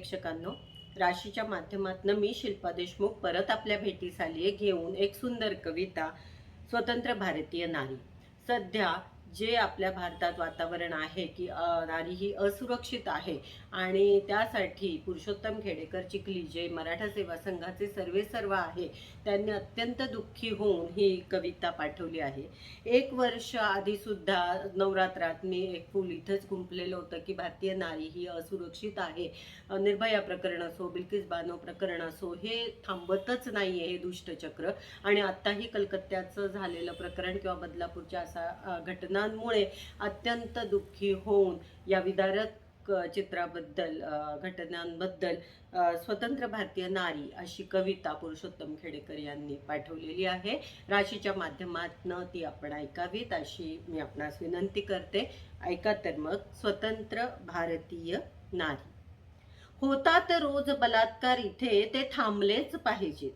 प्रेक्षकांनो राशीच्या माध्यमातून मी शिल्पा देशमुख परत आपल्या भेटीस आली आहे घेऊन एक सुंदर कविता स्वतंत्र भारतीय नारी. सध्या जे आपल्या भारतात वातावरण आहे की नारी ही असुरक्षित आहे. आणि त्यासाठी पुरुषोत्तम खेडेकर चिखली जे मराठा सेवा संघाचे सर्वे सर्व आहे त्यांनी अत्यंत दुःखी होऊन ही कविता पाठवली आहे. एक वर्ष आधी सुद्धा नवरात्रात मी एक फुल इथंच गुंपलेलं होतं की भारतीय नारी ही असुरक्षित आहे. निर्भया प्रकरण असो बिल्किस बानो प्रकरण असो हे थांबतच नाहीये हे दुष्टचक्र. आणि आत्ताही कलकत्त्याचं झालेलं प्रकरण किंवा बदलापूरच्या असा घटना गुणांमुळे अत्यंत दुःखी होऊन या विदारक चित्राबद्दल घटनांबद्दल स्वतंत्र भारतीय नारी अशी कविता पुरुषोत्तम खेडेकर यांनी पाठवलेली आहे. राशीच्या माध्यमातनं ती आपण ऐकावीत अशी मी आपणास विनंती करते. ऐका तर मग स्वतंत्र भारतीय नारी. होतात रोज बलात्कार इथे ते थांबलेच पाहिजेत.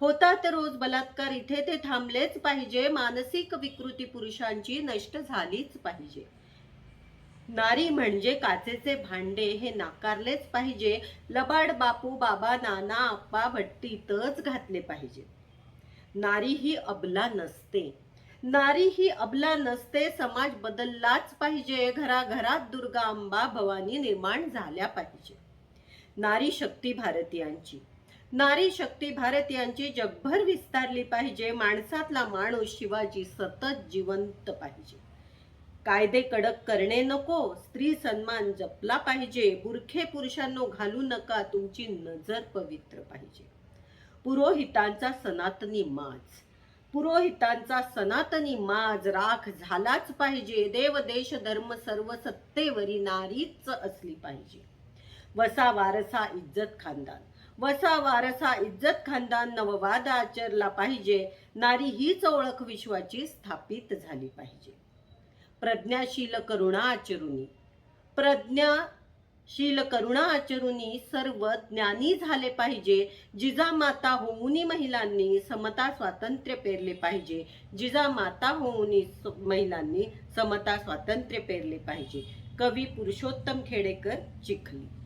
होतात रोज बलात्कार इथे ते थांबलेच पाहिजे मानसिक विकृती पुरुषांची नष्ट झालीच पाहिजे. नारी म्हणजे काचेचे भांडे हे नाकारलेच पाहिजे. लबाड बापू बाबा नाना आप्पा भट्टीतच घातले पाहिजे. नारी ही अबला नसते. नारी ही अबला नसते समाज बदललाच पाहिजे. घराघरात दुर्गा अंबा भवानी निर्माण झाल्या पाहिजे. नारी शक्ती भारतीयांची. नारी शक्ती भारतीयांची जगभर विस्तारली पाहिजे. माणसातला माणूस शिवाजी सतत जिवंत पाहिजे. कायदे कडक करणे नको. स्त्री सन्मान जपला पाहिजे. बुरखे पुरुषांनो घालू नका. तुमची नजर पवित्र पाहिजे. पुरोहितांचा सनातनी माज. पुरोहितांचा सनातनी माज राख झालाच पाहिजे. देव देश धर्म सर्व सत्तेवरी नारीच असली पाहिजे. वसा वारसा इज्जत खानदान. वसा वारसा इज्जत खानदान नववाद आचरला पाहिजे. नारी हीच ओळख विश्वाची स्थापित झाली पाहिजे. प्रज्ञाशील करुणा आचरुनी. प्रज्ञाशील करुणा आचरुनी सर्व ज्ञानी झाले पाहिजे. जिजामाता होऊनी महिलांनी समता स्वातंत्र्य पेरले पाहिजे. जिजामाता होऊनी महिलांनी समता स्वातंत्र्य पेरले पाहिजे. कवी पुरुषोत्तम खेडेकर चिखली.